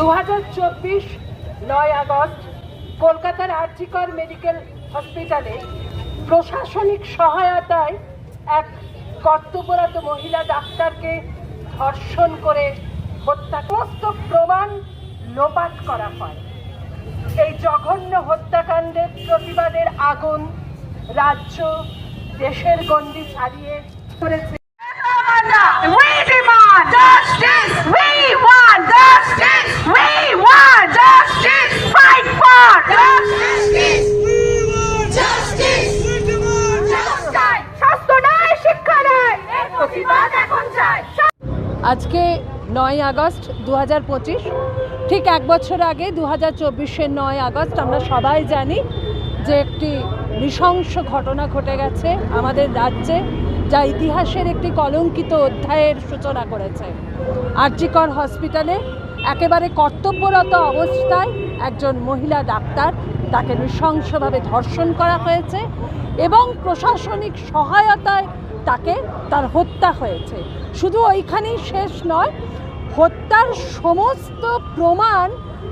দু হাজার চব্বিশ নয় আগস্ট কলকাতার আর্জিকর মেডিকেল হসপিটালে প্রশাসনিক সহায়তায় এক কর্তব্যরত মহিলা ডাক্তারকে ধর্ষণ করে হত্যা প্রমাণ লোপাট করা হয়। এই জঘন্য হত্যাকাণ্ডের প্রতিবাদের আগুন রাজ্য দেশের গণ্ডি ছাড়িয়ে করেছে আজকে নয় আগস্ট দু হাজার পঁচিশ, ঠিক এক বছর আগে দু হাজার চব্বিশের নয় আগস্ট আমরা সবাই জানি যে একটি নৃশংস ঘটনা ঘটে গেছে আমাদের রাজ্যে, যা ইতিহাসের একটি কলঙ্কিত অধ্যায়ের সূচনা করেছে। আরজিকর হসপিটালে একেবারে কর্তব্যরত অবস্থায় একজন মহিলা ডাক্তার তাকে নৃশংসভাবে ধর্ষণ করা হয়েছে এবং প্রশাসনিক সহায়তায় তাকে তার হত্যা হয়েছে। শুধু ওইখানেই শেষ নয়, হত্যার সমস্ত প্রমাণ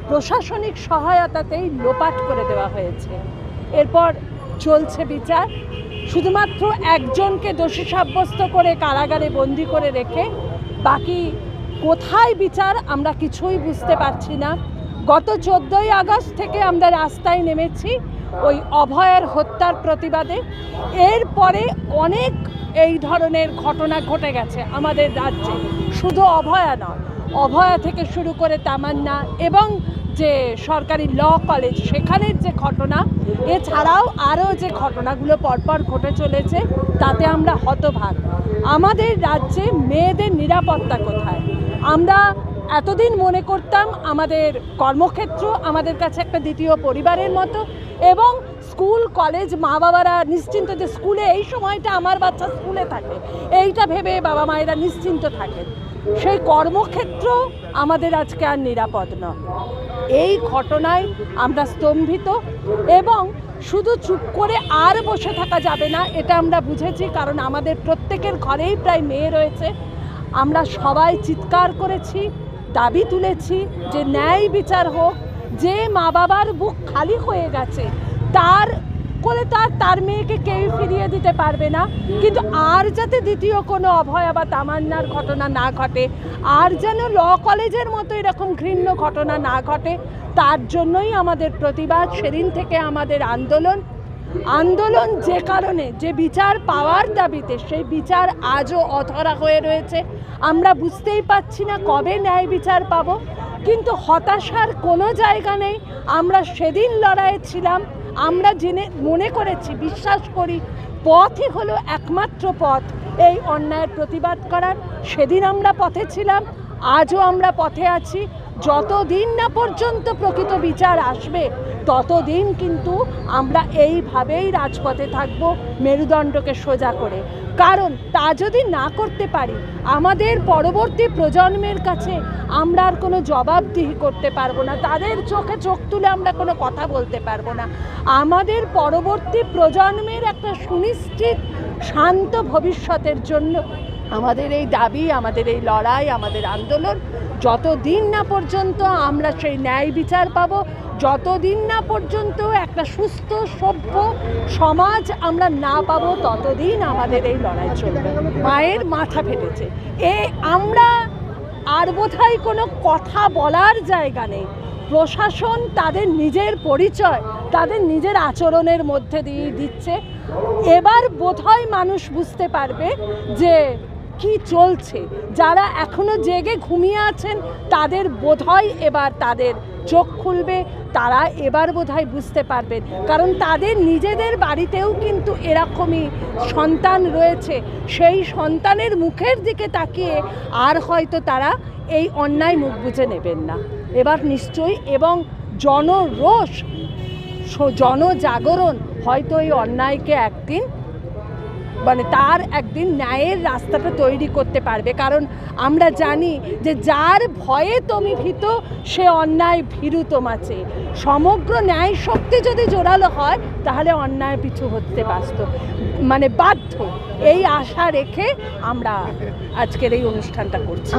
প্রশাসনিক সহায়তাতেই লোপাট করে দেওয়া হয়েছে। এরপর চলছে বিচার। শুধুমাত্র একজনকে দোষী সাব্যস্ত করে কারাগারে বন্দি করে রেখে বাকি কোথায় বিচার আমরা কিছুই বুঝতে পারছি না। গত চোদ্দোই আগস্ট থেকে আমরা রাস্তায় নেমেছি। ওই অভয়ের হত্যার প্রতিবাদে। এরপরে অনেক এই ধরনের ঘটনা ঘটে গেছে আমাদের রাজ্যে। শুধু অভয়া নয়, অভয়া থেকে শুরু করে তামান্না এবং যে সরকারি ল কলেজ, সেখানের যে ঘটনা, এছাড়াও আরও যে ঘটনাগুলো পরপর ঘটে চলেছে, তাতে আমরা হতভাগ। আমাদের রাজ্যে মেয়েদের নিরাপত্তা কোথায়? আমরা এতদিন মনে করতাম আমাদের কর্মক্ষেত্র আমাদের কাছে একটা দ্বিতীয় পরিবারের মতো এবং স্কুল, কলেজ মা বাবারা নিশ্চিন্ত যে স্কুলে এই সময়টা আমার বাচ্চা স্কুলে থাকে। এইটা ভেবে বাবা মায়েরা নিশ্চিন্ত থাকেন। সেই কর্মক্ষেত্র আমাদের আজকে আর নিরাপদ নয়। এই ঘটনায় আমরা স্তম্ভিত এবং শুধু চুপ করে আর বসে থাকা যাবে না, এটা আমরা বুঝেছি কারণ আমাদের প্রত্যেকের ঘরেই প্রায় মেয়ে রয়েছে। আমরা সবাই চিৎকার করেছি। দাবি তুলেছি যে ন্যায় বিচার হোক, যে মা বাবার বুক খালি হয়ে গেছে, তার কোলে তার তার মেয়েকে কেউ ফিরিয়ে দিতে পারবে না। কিন্তু আর যাতে দ্বিতীয় কোনো অভয়া বা তামান্নার ঘটনা না ঘটে, আর যেন ল কলেজের মতো এরকম ঘৃণ্য ঘটনা না ঘটে, তার জন্যই আমাদের প্রতিবাদ। সেদিন থেকে আমাদের আন্দোলন আন্দোলন যে কারণে, যে বিচার পাওয়ার দাবিতে, সেই বিচার আজও অধরা হয়ে রয়েছে। আমরা বুঝতেই পাচ্ছি না কবে ন্যায় বিচার পাবো, কিন্তু হতাশার কোনো জায়গা নেই। আমরা সেদিন লড়াইয়ে ছিলাম। আমরা জেনে, মনে করেছি, বিশ্বাস করি, পথই হলো একমাত্র পথ। এই অন্যায়ের প্রতিবাদ করার। সেদিন আমরা পথে ছিলাম, আজও আমরা পথে আছি। যতদিন না পর্যন্ত প্রকৃত বিচার আসবে, ততদিন কিন্তু আমরা এইভাবেই রাজপথে থাকব, মেরুদণ্ডকে সোজা করে। কারণ তা যদি না করতে পারি, আমাদের পরবর্তী প্রজন্মের কাছে আমরা আর কোনো জবাবদিহি করতে পারব না। তাদের চোখে চোখ তুলে আমরা কোনো কথা বলতে পারব না। আমাদের পরবর্তী প্রজন্মের একটা সুনিশ্চিত, শান্ত ভবিষ্যতের জন্য আমাদের এই দাবি, আমাদের এই লড়াই, আমাদের আন্দোলন, যতদিন না পর্যন্ত আমরা সেই ন্যায় বিচার পাবো, যতদিন না পর্যন্ত একটা সুস্থ, সভ্য সমাজ আমরা না পাবো, ততদিন আমাদের এই লড়াই চলবে। মায়ের মাথা ফেটেছে। এ আমরা আর বোধহয় কোনো কথা বলার জায়গা নেই। প্রশাসন তাদের নিজের পরিচয়, তাদের নিজের আচরণের মধ্যে দিয়ে দিচ্ছে। এবার বোধহয় মানুষ বুঝতে পারবে যে কি চলছে? যারা এখনও জেগে ঘুমিয়ে আছেন, তাদের বোধহয় এবার তাদের চোখ খুলবে, তারা এবার বোধহয় বুঝতে পারবেন। কারণ তাদের নিজেদের বাড়িতেও কিন্তু এরকমই সন্তান রয়েছে। সেই সন্তানের মুখের দিকে তাকিয়ে আর হয়তো তারা এই অন্যায় মুখ বুঝে নেবেন না। এবার নিশ্চয়ই এবং জনরোষ জনজাগরণ হয়তো এই অন্যায়কে একদিন মানে তার একদিন ন্যায়ের রাস্তাটা তৈরি করতে পারবে। কারণ আমরা জানি যে যার ভয়ে তুমি ভীত সে অন্যায় ভীরু তোমাছে সমগ্র ন্যায় শক্তি যদি জোরালো হয়, তাহলে অন্যায় পিছু হতে বাস্ত মানে বাধ্য। এই আশা রেখে আমরা আজকের এই অনুষ্ঠানটা করছি।